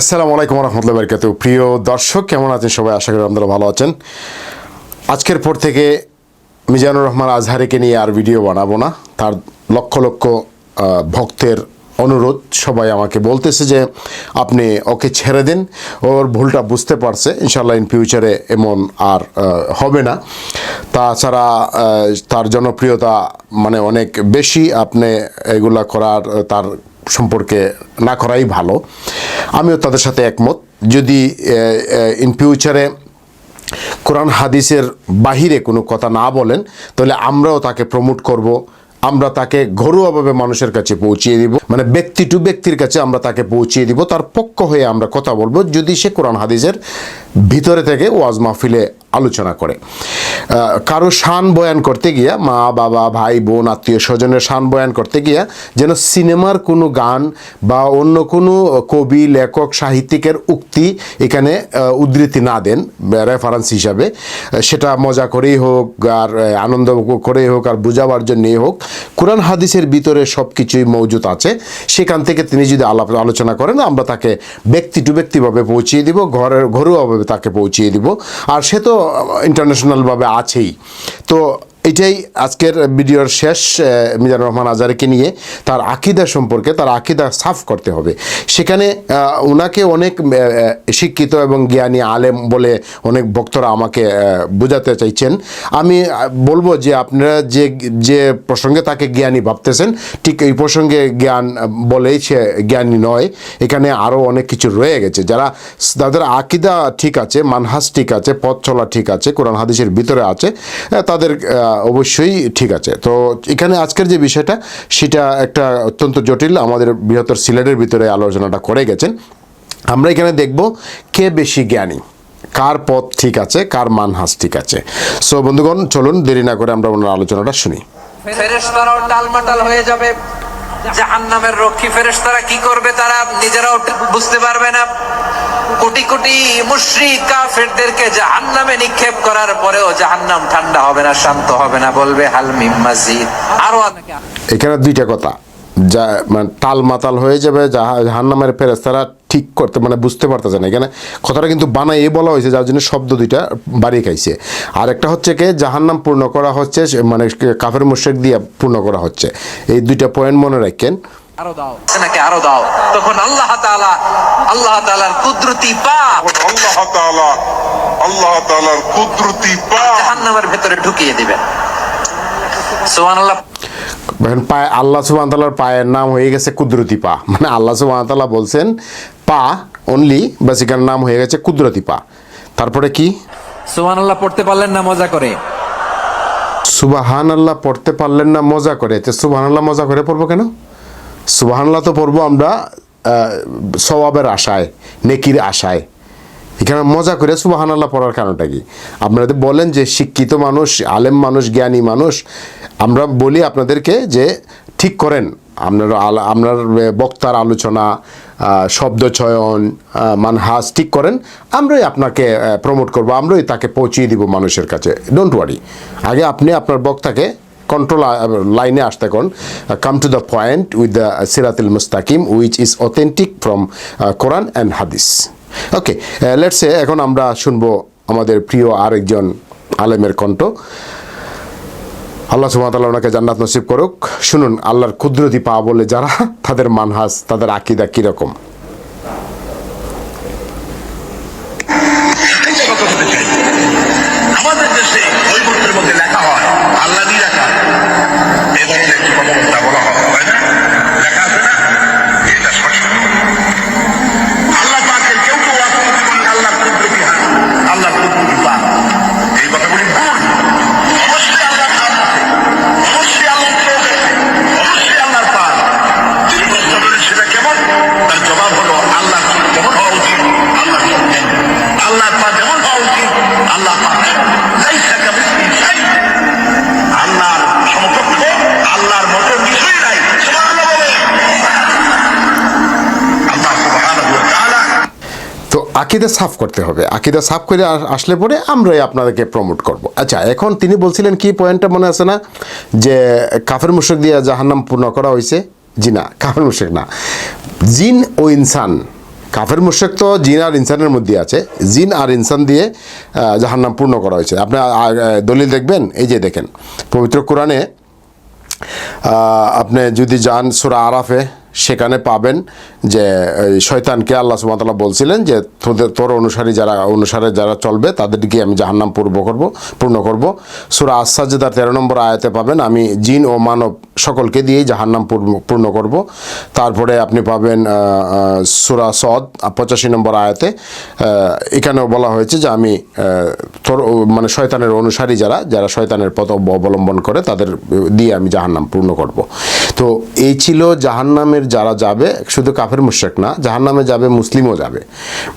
আসসালামু আলাইকুম রহমতুল্লাহ বরকাত প্রিয় দর্শক, কেমন আছেন সবাই? আশা করি আপনারা ভালো আছেন। আজকের পর থেকে মিজানুর রহমান আজহারিকে নিয়ে আর ভিডিও বানাবো না। তার লক্ষ লক্ষ ভক্তের অনুরোধ সবাই আমাকে বলতেছে যে, আপনি ওকে ছেড়ে দিন। ওর ভুলটা বুঝতে পারছে। ইনশাল্লাহ ইন ফিউচারে এমন আর হবে না। তাছাড়া তার জনপ্রিয়তা মানে অনেক বেশি। আপনি এগুলা করার, তার সম্পর্কে না করাই ভালো। আমিও তাদের সাথে একমত। যদি ইন ফিউচারে কোরআন হাদিসের বাহিরে কোনো কথা না বলেন, তাহলে আমরাও তাকে প্রমোট করব, আমরা তাকে ঘরোয়াভাবে মানুষের কাছে পৌঁছিয়ে দিব। মানে ব্যক্তি টু ব্যক্তির কাছে আমরা তাকে পৌঁছিয়ে দিব। তার পক্ষ হয়ে আমরা কথা বলব যদি সে কোরআন হাদিসের ভিতরে থেকে ওয়াজ মাহফিলে আলোচনা করে। কারও শান বয়ান করতে গিয়া, মা, বাবা, ভাই, বোন, আত্মীয় স্বজনের শান বয়ান করতে গিয়া যেন সিনেমার কোনো গান বা অন্য কোনো কবি, লেখক, সাহিত্যিকের উক্তি এখানে উদ্ধৃতি না দেন রেফারেন্স হিসাবে। সেটা মজা করেই হোক আর আনন্দ করেই হোক আর বুঝাবার জন্যেই হোক। কোরআন হাদিসের ভিতরে সব কিছুই মজুত আছে। সেখান থেকে তিনি যদি আলাপ আলোচনা করেন, আমরা তাকে ব্যক্তি টু ব্যক্তিভাবে পৌঁছিয়ে দিব, ঘরের ঘরোয়াভাবে তাকে পৌঁছিয়ে দিব। আর সে তো ইন্টারন্যাশনালভাবে আছেই। তো এটাই আজকের ভিডিওর শেষ আহ, মিজানুর রহমান আজারিকে নিয়ে তার আকিদা সম্পর্কে তার আকিদা সাফ করতে হবে। সেখানে ওনাকে অনেক শিক্ষিত এবং জ্ঞানী আলেম বলে অনেক ভক্তরা আমাকে বোঝাতে চাইছেন। আমি বলব যে আপনারা যে যে প্রসঙ্গে তাকে জ্ঞানী ভাবতেছেন ঠিক এই প্রসঙ্গে জ্ঞান বলেই সে জ্ঞানী নয়। এখানে আরও অনেক কিছু রয়ে গেছে। যারা তাদের আকিদা ঠিক আছে মানহাস ঠিক আছে পথ চলা ঠিক আছে কোরআন হাদিসের ভিতরে আছে তাদের অবশ্যই ঠিক আছে। তো এখানে আজকের যে বিষয়টা, সেটা একটা অত্যন্ত জটিল। আমাদের বৃহত্তর সিলেটের ভিতরে আলোচনাটা করে গেছেন। আমরা এখানে দেখব কে বেশি জ্ঞানী, কার পথ ঠিক আছে, কার মানহাস ঠিক আছে। সো বন্ধুগণ, চলুন, দেরি না করে আমরা ওনার আলোচনাটা শুনি। হয়ে যাবে। জাহান্নামের রক্ষী ফেরেশতারা কি করবে তারা নিজেরাও বুঝতে পারবে না। কোটি কোটি মুশরিক কাফেরদেরকে জাহান্নামে নিক্ষেপ করার পরেও জাহান্নাম ঠান্ডা হবে না, শান্ত হবে না বলবে, হাল মাসিদ আরও এখানে দুইটা কথা। যা মানে তাল মাতাল হয়ে যাবে, জাহা- জাহান্নামের ফেরেস্তারা ঠিক করতে মানে বুঝতে পারতেছে না। এখানে কথাটা কিন্তু বানাই বলা হয়েছে যার জন্য শব্দ দুইটা বাড়িয়ে খাইছে। আর একটা হচ্ছে কি জাহান্নাম পূর্ণ করা হচ্ছে মানে কাফের মুশেক দিয়ে পূর্ণ করা হচ্ছে। এই দুইটা পয়েন্ট মনে রাখেন। আরও দাও। নাকি আরও দাও? তখন আল্লাহ তাআলা আল্লাহ তাআলার কুদরতি পা আল্লাহ তাআলা আল্লাহ তাআলার কুদরতি পা জাহান্নামের ভেতরে ঢুকিয়ে দিবেন। সুবহানাল্লাহ। পায়ে আল্লাহ সুবাহ পায়ের নাম হয়ে গেছে কুদরতি পা। মানে আল্লাহ সুবাহ তাল্লাহ বলছেন পা অনলি বেসিকার নাম হয়ে গেছে কুদরতি পা। তারপরে কি? সুবহানাল্লাহ পড়তে পারলেন না মজা করে। সুবাহান আল্লাহ পড়তে পারলেন না মজা করে। তো সুবাহান আল্লাহ মজা করে পড়ব কেন? সুবাহান আল্লাহ তো পড়ব আমরা সওয়াবের আশায় নেকির আশায়। এখানে মজা করে সুবাহান আল্লাহ পড়ার কারণটা কি? আপনারা বলেন যে শিক্ষিত মানুষ আলেম মানুষ জ্ঞানী মানুষ আমরা বলি আপনাদেরকে যে ঠিক করেন। আপনার আপনার বক্তার আলোচনা আহ, শব্দ চয়ন আহ, মানহাস ঠিক করেন আমরাই আপনাকে প্রমোট করব আমরাই তাকে পৌঁছিয়ে দিব মানুষের কাছে। ডোন্ট ওয়ারি আগে আপনি আপনার বক্তাকে কন্ট্রোল লাইনে আসতে কোন come to the point with the সিরাতুল মুস্তাকিম which is authentic from Quran and হাদিস ওকে লেটসে এখন আমরা শুনব আমাদের প্রিয় আরেকজন আলেমের কণ্ঠ। আল্লাহ সুবহানাহু ওনাকে জান্নাত নসিব করুক। শুনুন, আল্লাহর কুদরতি পা বলে যারা, তাদের মানহাস তাদের আকিদা কীরকম? আকিদা সাফ করতে হবে। আকিদা সাফ করে আসলে পরে আমরাই আপনাদেরকে প্রমোট করব। আচ্ছা এখন তিনি বলছিলেন কি পয়েন্টটা মনে আছে না? যে কাফের মুশরিক দিয়ে জাহান্নাম পূর্ণ করা হয়েছে? জি না, কাফের মুশরিক না। জিন ও ইনসান। কাফের মুশেক তো জিন আর ইনসানের মধ্যে আছে। জিন আর ইনসান দিয়ে জাহান্নাম পূর্ণ করা হয়েছে। আপনি দলিল দেখবেন? এই যে দেখেন, পবিত্র কোরআনে আপনি যদি যান সুরা আরাফে সেখানে পাবেন যে শয়তানকে আল্লাহ সুবাহতাল্লাহ বলছিলেন যে, তোদের, তোর অনুসারী যারা, অনুসারে যারা চলবে, তাদেরকে আমি জাহান্নাম পূর্ব করব, পূর্ণ করব। সুরা আসাজেদার তেরো নম্বর আয়াতে পাবেন, আমি জিন ও মানব সকলকে দিয়েই জাহান্নাম পূর্ণ- করব। তারপরে আপনি পাবেন সুরা সদ পঁচাশি নম্বর আয়াতে এখানেও বলা হয়েছে যে, আমি তোর মানে শয়তানের অনুসারী যারা যারা শয়তানের পথ অবলম্বন করে, তাদের দিয়ে আমি জাহান্নাম পূর্ণ করব। তো এই ছিল জাহান্নামের যারা যাবে, শুধু কাফের মুশেক না, জাহান্নামে যাবে, মুসলিমও যাবে।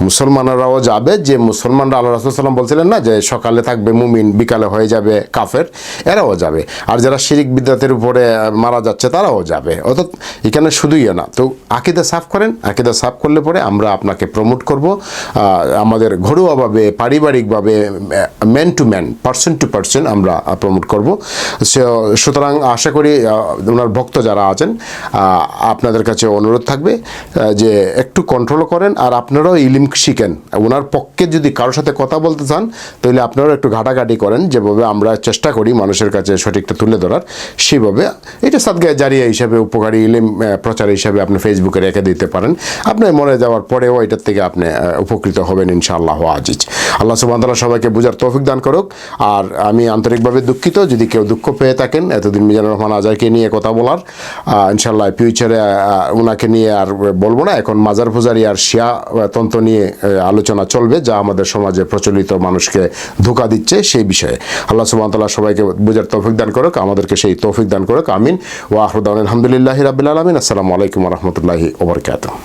মুসলমানরাও যাবে, যে মুসলমানরা আল্লাহ রাসুলাম বলছিলেন না যে সকালে থাকবে মুমিন, বিকালে হয়ে যাবে কাফের, এরাও যাবে। আর যারা শিরিক বিদ্যাতের উপরে মারা যাচ্ছে, তারাও যাবে। অর্থাৎ এখানে শুধুই না। তো আকিদা সাফ করেন, আকিদা সাফ করলে পরে আমরা আপনাকে প্রমোট করব। আমাদের ঘরোয়াভাবে, পারিবারিকভাবে man to man person to person আমরা প্রমোট করব। সুতরাং আশা করি ওনার ভক্ত যারা আছেন আপনাদের কাছে অনুরোধ থাকবে যে একটু কন্ট্রোল করেন আর আপনারাও ইলিম শিখেন। ওনার পক্ষে যদি কারোর সাথে কথা বলতে চান, তাহলে আপনারাও একটু ঘাটাঘাটি করেন, যেভাবে আমরা চেষ্টা করি মানুষের কাছে সঠিকটা তুলে ধরার, সেভাবে। এটা সাদগায় জারিয়া হিসাবে, উপকারী ইলিম প্রচার হিসাবে আপনি ফেসবুকে রেখে দিতে পারেন। আপনার মনে যাওয়ার পরেও এটার থেকে আপনি উপকৃত হবেন ইনশাআল্লাহ আজিজ। আল্লাহ সুবাহ সবাইকে বোঝার তৌফিক দান করুক। আর আমি আন্তরিকভাবে দুঃখিত, যদি কেউ দুঃখ পেয়ে থাকেন, এতদিন মিজানুর রহমান আজারকে নিয়ে কথা বলার ইনশাল্লাহ ফিউচারে ওনাকে নিয়ে আর বলব না। এখন মাজার ফুজারি আর শিয়া তন্ত্র নিয়ে আলোচনা চলবে, যা আমাদের সমাজে প্রচলিত মানুষকে ধোকা দিচ্ছে সেই বিষয়ে। আল্লাহ সুবাহ সবাইকে বোঝার তৌফিক দান করুক, আমাদেরকে সেই তৌফিক দান করুক। আমিন। ওয়াহরুদ্দান আলহামদুলিল্লাহ রাবিল আলমিন। আসসালামু আলাইকুম রহমতুল্লাহি ওবরকাত